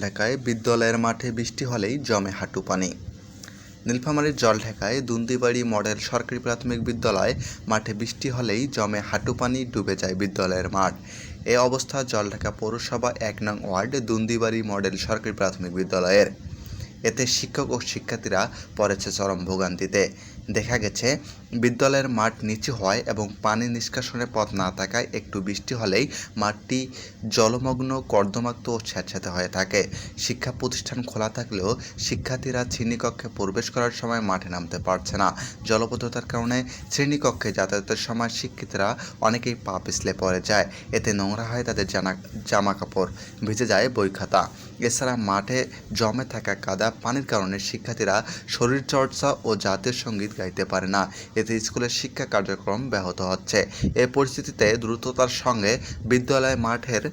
ঢাকায় বিদ্যালয়ের মাঠে বৃষ্টি হলেই জমে হাঁটু পানি। নীলফামারীর জল জলঢাকায় দুন্দিবাড়ি মডেল সরকারি প্রাথমিক বিদ্যালয় মাঠে বৃষ্টি হলেই জমে হাঁটু পানি ডুবে যায় বিদ্যালয়ের মাঠ। এ অবস্থা জলঢাকা পৌরসভা এক নং ওয়ার্ড দুন্দিবাড়ি মডেল সরকারি প্রাথমিক বিদ্যালয়ের। এতে শিক্ষক ও শিক্ষার্থীরা পড়েছে চরম ভোগান্তিতে। দেখা গেছে, বিদ্যালয়ের মাঠ নিচু হয় এবং পানি নিষ্কাশনের পথ না থাকায় একটু বৃষ্টি হলেই মাঠটি জলমগ্ন, কর্দমাক্ত ও স্যাঁতস্যাঁতে হয়ে থাকে। শিক্ষা প্রতিষ্ঠান খোলা থাকলেও শিক্ষার্থীরা শ্রেণীকক্ষে প্রবেশ করার সময় মাঠে নামতে পারছে না। জলবদ্ধতার কারণে শ্রেণীকক্ষে যাতায়াতের সময় শিক্ষিতরা অনেকেই পা পিছলে পড়ে যায়। এতে নোংরা হয় তাদের জানা জামা কাপড় ভিজে যায় বই খাতা। এছাড়া মাঠে জমে থাকা কাদা পানির কারণে শিক্ষার্থীরা শরীরচর্চা ও জাতীয় সংগীত গাইতে পারে না। এতে স্কুলের শিক্ষা কার্যক্রম ব্যাহত হচ্ছে। এ পরিস্থিতিতে দ্রুততার সঙ্গে বিদ্যালয় মাঠের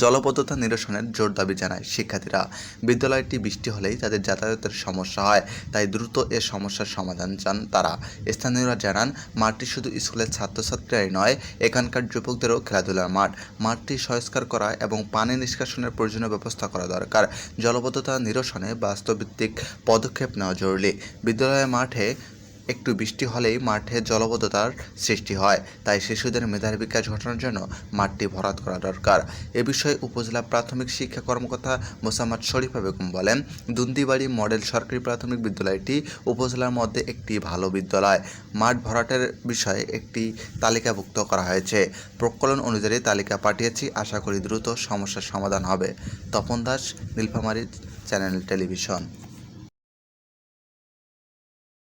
জলবদ্ধতা নিরসনের জোর দাবি জানায় শিক্ষার্থীরা। বিদ্যালয়টি বৃষ্টি হলেই তাদের যাতায়াতের সমস্যা হয়, তাই দ্রুত এ সমস্যার সমাধান চান তারা। স্থানীয়রা জানান, মাঠটি শুধু স্কুলের ছাত্রছাত্রীরাই নয়, এখানকার যুবকদেরও খেলাধুলার মাঠ। মাঠটি সংস্কার করা এবং পানি নিষ্কাশনের প্রয়োজনীয় ব্যবস্থা করা দরকার। জলবদ্ধতা নিরসনে বাস্তবভিত্তিক পদক্ষেপ নেওয়া জরুরি। বিদ্যালয়ের মাঠে একটু বৃষ্টি হলেই মাঠে জলবদ্ধতার সৃষ্টি হয়, তাই শিশুদের মেধার বিকাশ ঘটানোর জন্য মাঠটি ভরাট করা দরকার। এ বিষয়ে উপজেলা প্রাথমিক শিক্ষা কর্মকর্তা মোসাম্মদ শরীফা বেগম বলেন, দুন্দিবাড়ি মডেল সরকারি প্রাথমিক বিদ্যালয়টি উপজেলার মধ্যে একটি ভালো বিদ্যালয়। মাঠ ভরাটের বিষয়ে একটি তালিকাভুক্ত করা হয়েছে। প্রকলন অনুযায়ী তালিকা পাঠিয়েছি, আশা করি দ্রুত সমস্যার সমাধান হবে। Tapan Das, Nilphamari channel television.